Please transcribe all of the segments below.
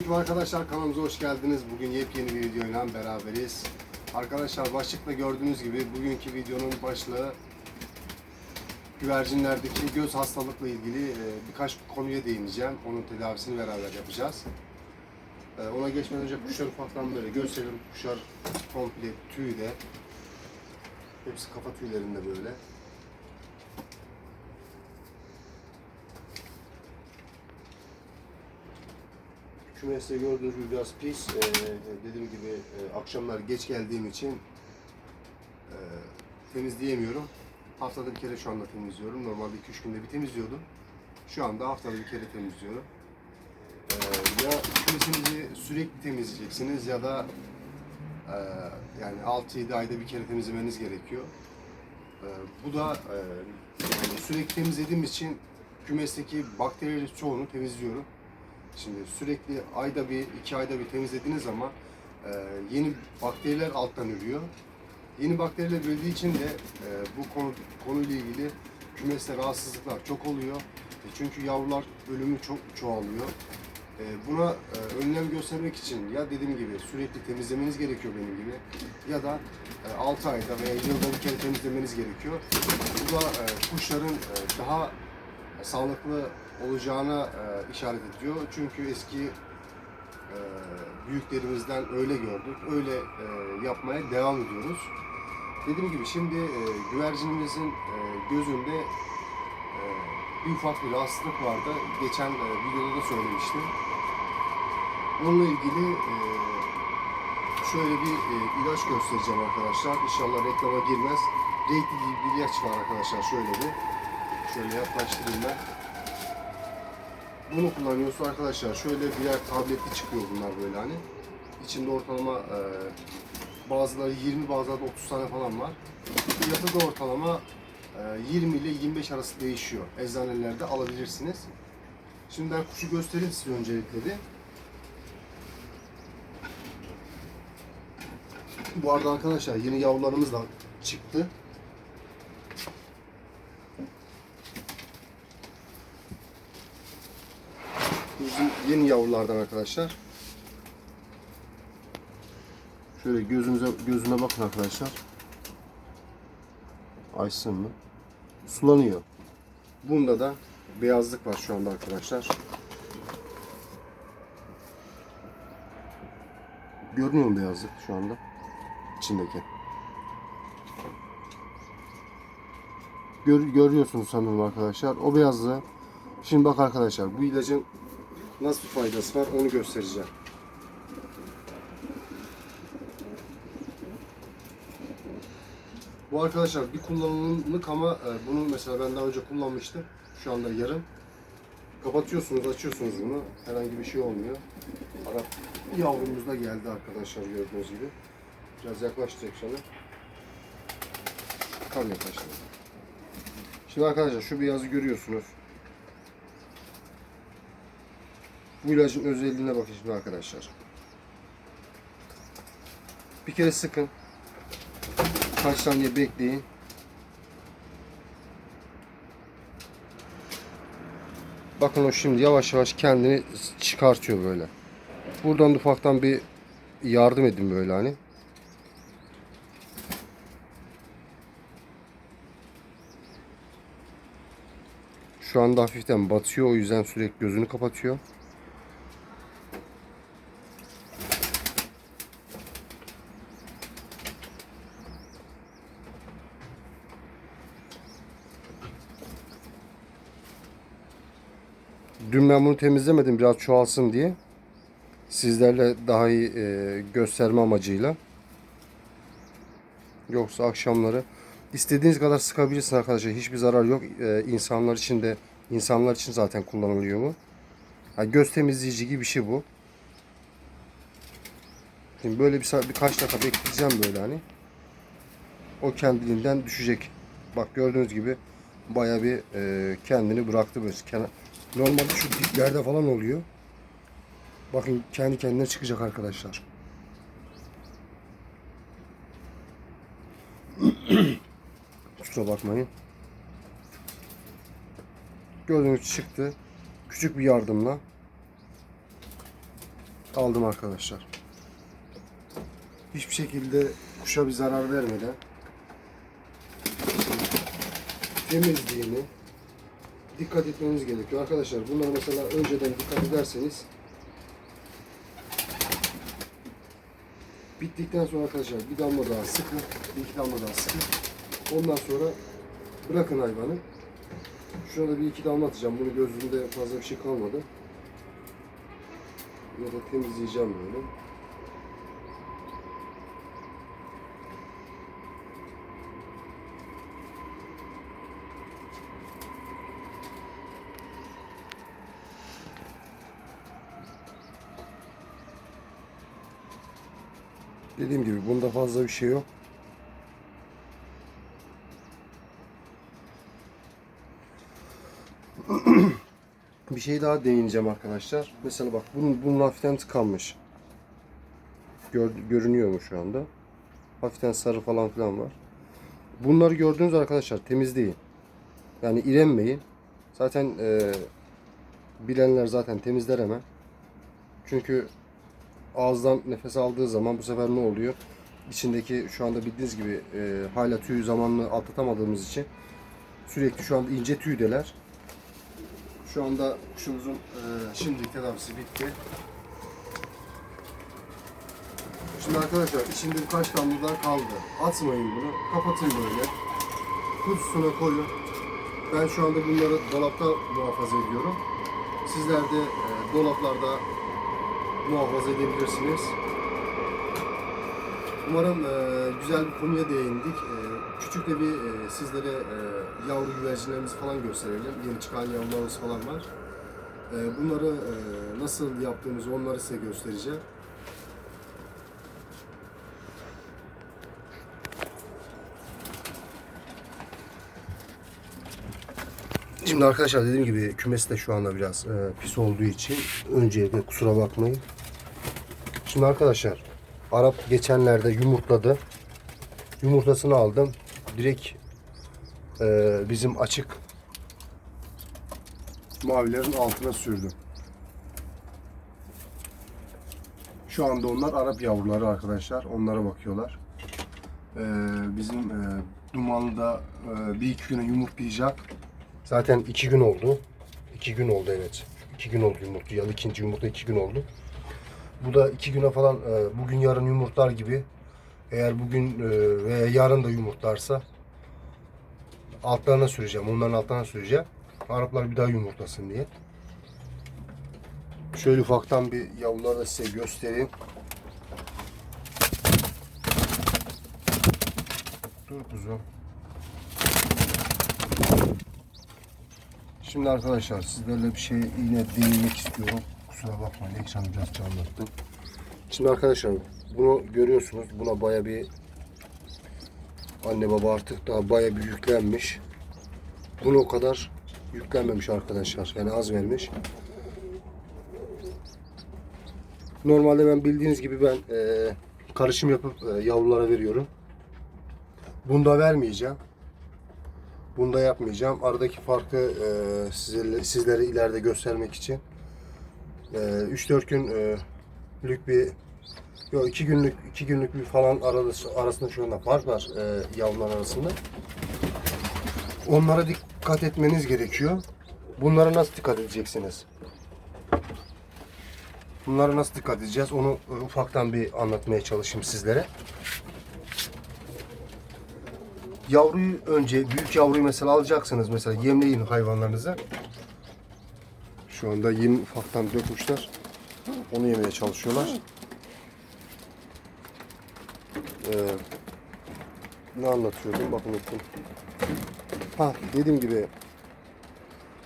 Merhaba arkadaşlar kanalımıza hoş geldiniz. Bugün yepyeni bir videoyla beraberiz. Arkadaşlar başlıkta gördüğünüz gibi bugünkü videonun başlığı güvercinlerdeki göz hastalıkla ilgili e, birkaç konuya değineceğim. Onun tedavisini beraber yapacağız. E, Ona geçmeden önce kuşlar ufaktan böyle gösterelim. Kuşlar komple tüyde. Hepsi kafa tüylerinde böyle. Kümeste gördüğünüz gibi biraz pis. Ee, dediğim gibi e, akşamlar geç geldiğim için e, temizleyemiyorum. Haftada bir kere şu anda temizliyorum. Normalde 2-3 günde bir temizliyordum. Şu anda haftada bir kere temizliyorum. Ee, ya kümesinizi sürekli temizleyeceksiniz ya da e, yani 6-7 ayda bir kere temizlemeniz gerekiyor. Ee, bu da e, yani sürekli temizlediğim için kümesteki bakterilerin çoğunu temizliyorum. Şimdi sürekli ayda bir, iki ayda bir temizlediğiniz zaman e, yeni bakteriler alttan ürüyor. Yeni bakteriler ürediği için de e, bu konu konuyla ilgili kümeste rahatsızlıklar çok oluyor. E, çünkü yavrular ölümü çok çoğalıyor. E, buna e, önlem göstermek için ya dediğim gibi sürekli temizlemeniz gerekiyor benim gibi ya da e, 6 ayda veya yılda bir kere temizlemeniz gerekiyor. Bu da e, kuşların e, daha sağlıklı olacağına e, işaret ediyor. Çünkü eski e, büyüklerimizden öyle gördük. Öyle e, yapmaya devam ediyoruz. Dediğim gibi şimdi e, güvercinimizin e, gözünde e, bir ufak bir rahatsızlık vardı. Geçen e, videoda da söylemiştim. Onunla ilgili e, şöyle bir e, ilaç göstereceğim arkadaşlar. İnşallah reklama girmez. Renkli bir ilaç var arkadaşlar. Şöyle bir. Şöyle yaklaştırayım ben. Bunu kullanıyorsun arkadaşlar. Şöyle birer tabletli çıkıyor bunlar böyle hani. İçinde ortalama e, bazıları 20 bazıları da 30 tane falan var. Fiyatı da ortalama e, 20 ile 25 arası değişiyor. Eczanelerde alabilirsiniz. Şimdi ben kuşu göstereyim size öncelikle bir. Bu arada arkadaşlar yeni yavrularımız da çıktı. Bizim yeni yavrulardan arkadaşlar. Şöyle gözünüze gözüne bakın arkadaşlar. Açsın mı? Sulanıyor. Bunda da beyazlık var şu anda arkadaşlar. Görünüyor mu beyazlık şu anda? İçindeki. Gör, görüyorsunuz sanırım arkadaşlar. O beyazlığı. Şimdi bak arkadaşlar bu ilacın nasıl bir faydası var onu göstereceğim. Bu arkadaşlar bir kullanımlık ama e, bunu mesela ben daha önce kullanmıştım. Şu anda yarım. Kapatıyorsunuz, açıyorsunuz bunu. Herhangi bir şey olmuyor. Arap yavrumuz da geldi arkadaşlar gördüğünüz gibi. Biraz yaklaştıracak sana. Tam yaklaştı. Şimdi arkadaşlar şu beyazı görüyorsunuz. Bu ilacın özelliğine bakın şimdi arkadaşlar. Bir kere sıkın. Kaç saniye bekleyin. Bakın o şimdi yavaş yavaş kendini çıkartıyor böyle. Buradan da ufaktan bir yardım edin böyle hani. Şu anda hafiften batıyor o yüzden sürekli gözünü kapatıyor. Dün ben bunu temizlemedim biraz çoğalsın diye. Sizlerle daha iyi e, gösterme amacıyla. Yoksa akşamları istediğiniz kadar sıkabilirsiniz arkadaşlar. Hiçbir zarar yok. E, insanlar için de insanlar için zaten kullanılıyor bu. Yani göz temizleyici gibi bir şey bu. Şimdi böyle bir birkaç dakika bekleyeceğim böyle hani. O kendiliğinden düşecek. Bak gördüğünüz gibi baya bir e, kendini bıraktı böyle. Kenar, Normalde şu diplerde falan oluyor. Bakın kendi kendine çıkacak arkadaşlar. Kusura bakmayın. Gördüğünüz çıktı. Küçük bir yardımla. aldım arkadaşlar. Hiçbir şekilde kuşa bir zarar vermeden temizliğini dikkat etmeniz gerekiyor. Arkadaşlar bunlar mesela önceden dikkat ederseniz bittikten sonra arkadaşlar bir damla daha sıkın, bir iki damla daha sıkın. Ondan sonra bırakın hayvanı. Şurada bir iki damla atacağım. Bunu gözümde fazla bir şey kalmadı. Ya da temizleyeceğim böyle. Dediğim gibi bunda fazla bir şey yok. bir şey daha değineceğim arkadaşlar. Mesela bak bunun, bunun hafiften tıkanmış. Gör, görünüyor mu şu anda? Hafiften sarı falan filan var. Bunları gördüğünüz arkadaşlar temizleyin. Yani irenmeyin. Zaten e, bilenler zaten temizler hemen. Çünkü ağızdan nefes aldığı zaman bu sefer ne oluyor? İçindeki şu anda bildiğiniz gibi e, hala tüy zamanını atlatamadığımız için sürekli şu anda ince tüydeler. Şu anda kuşumuzun e, şimdilik tedavisi bitti. Şimdi arkadaşlar içinde birkaç damla daha kaldı. Atmayın bunu. Kapatın böyle. Kutusuna koyun. Ben şu anda bunları dolapta muhafaza ediyorum. Sizler de e, dolaplarda muhafaza edebilirsiniz. Umarım e, güzel bir konuya değindik. E, küçük de bir e, sizlere e, yavru güvercinlerimizi falan gösterelim. Yeni çıkan yavrularımız falan var. E, bunları e, nasıl yaptığımızı onları size göstereceğim. Şimdi arkadaşlar dediğim gibi kümesi de şu anda biraz e, pis olduğu için öncelikle kusura bakmayın. Şimdi arkadaşlar Arap geçenlerde yumurtladı. Yumurtasını aldım. Direkt e, bizim açık mavilerin altına sürdüm. Şu anda onlar Arap yavruları arkadaşlar. Onlara bakıyorlar. E, bizim e, Dumanlı'da e, bir iki güne yumurtlayacak. Zaten iki gün oldu. İki gün oldu evet. İki gün oldu yumurta. Yani ikinci yumurta iki gün oldu. Bu da iki güne falan e, bugün yarın yumurtlar gibi. Eğer bugün e, veya yarın da yumurtlarsa altlarına süreceğim. Onların altlarına süreceğim. Araplar bir daha yumurtlasın diye. Şöyle ufaktan bir yavruları da size göstereyim. Dur kuzum. Şimdi arkadaşlar sizlerle bir şey yine değinmek istiyorum. Kusura bakmayın ekranı biraz canlattım. Şimdi arkadaşlar bunu görüyorsunuz. Buna baya bir anne baba artık daha baya bir yüklenmiş. Bunu o kadar yüklenmemiş arkadaşlar. Yani az vermiş. Normalde ben bildiğiniz gibi ben eee, karışım yapıp eee, yavrulara veriyorum. Bunda vermeyeceğim. Bunda yapmayacağım. Aradaki farkı eee, sizlere, sizlere ileride göstermek için. Eee 3-4 gün eee, lük bir yok 2 günlük 2 günlük bir falan arası, arasında şu anda fark var eee yavrular arasında. Onlara dikkat etmeniz gerekiyor. Bunlara nasıl dikkat edeceksiniz? Bunlara nasıl dikkat edeceğiz? Onu e, ufaktan bir anlatmaya çalışayım sizlere. Yavruyu önce, büyük yavruyu mesela alacaksınız. Mesela yemleyin hayvanlarınızı. Şu anda yem ufaktan dökmüşler. Onu yemeye çalışıyorlar. Ee, ne anlatıyordum? Bakın unuttum. Ha dediğim gibi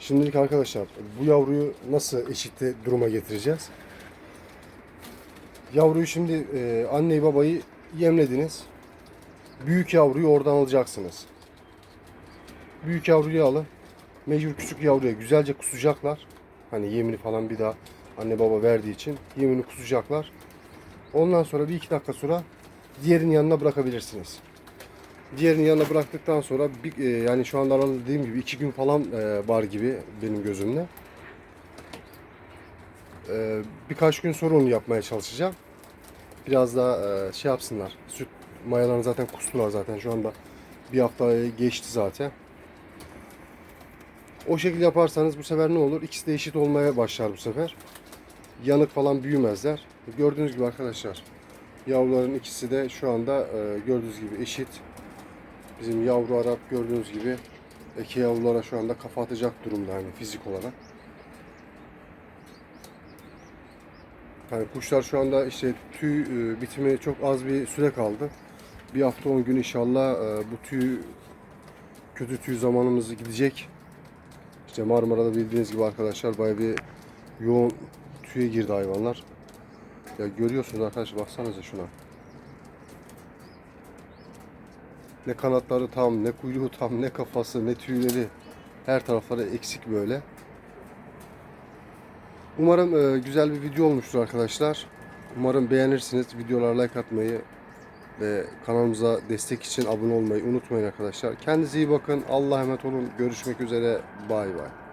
şimdilik arkadaşlar bu yavruyu nasıl eşitli duruma getireceğiz? Yavruyu şimdi e, anneyi babayı yemlediniz. Büyük yavruyu oradan alacaksınız. Büyük yavruyu alın. Mecbur küçük yavruya güzelce kusacaklar. Hani yemini falan bir daha anne baba verdiği için yemini kusacaklar. Ondan sonra bir iki dakika sonra diğerinin yanına bırakabilirsiniz. Diğerinin yanına bıraktıktan sonra bir, e, yani şu anda dediğim gibi iki gün falan e, var gibi benim gözümde. Ee, birkaç gün sonra onu yapmaya çalışacağım. Biraz daha e, şey yapsınlar. Süt mayalarını zaten kustular zaten şu anda. Bir haftayı geçti zaten. O şekilde yaparsanız bu sefer ne olur? İkisi de eşit olmaya başlar bu sefer. Yanık falan büyümezler. Gördüğünüz gibi arkadaşlar. Yavruların ikisi de şu anda e, gördüğünüz gibi eşit. Bizim yavru Arap gördüğünüz gibi eke yavrulara şu anda kafa atacak durumda hani fizik olarak. Yani kuşlar şu anda işte tüy e, bitimi çok az bir süre kaldı. Bir hafta 10 gün inşallah e, bu tüy kötü tüy zamanımız gidecek. İşte Marmara'da bildiğiniz gibi arkadaşlar bayağı bir yoğun tüye girdi hayvanlar. Ya görüyorsunuz arkadaşlar baksanıza şuna. Ne kanatları tam, ne kuyruğu tam, ne kafası, ne tüyleri. Her tarafları eksik böyle. Umarım e, güzel bir video olmuştur arkadaşlar. Umarım beğenirsiniz. Videolara like atmayı ve kanalımıza destek için abone olmayı unutmayın arkadaşlar. Kendinize iyi bakın. Allah'a emanet olun. Görüşmek üzere. Bay bay.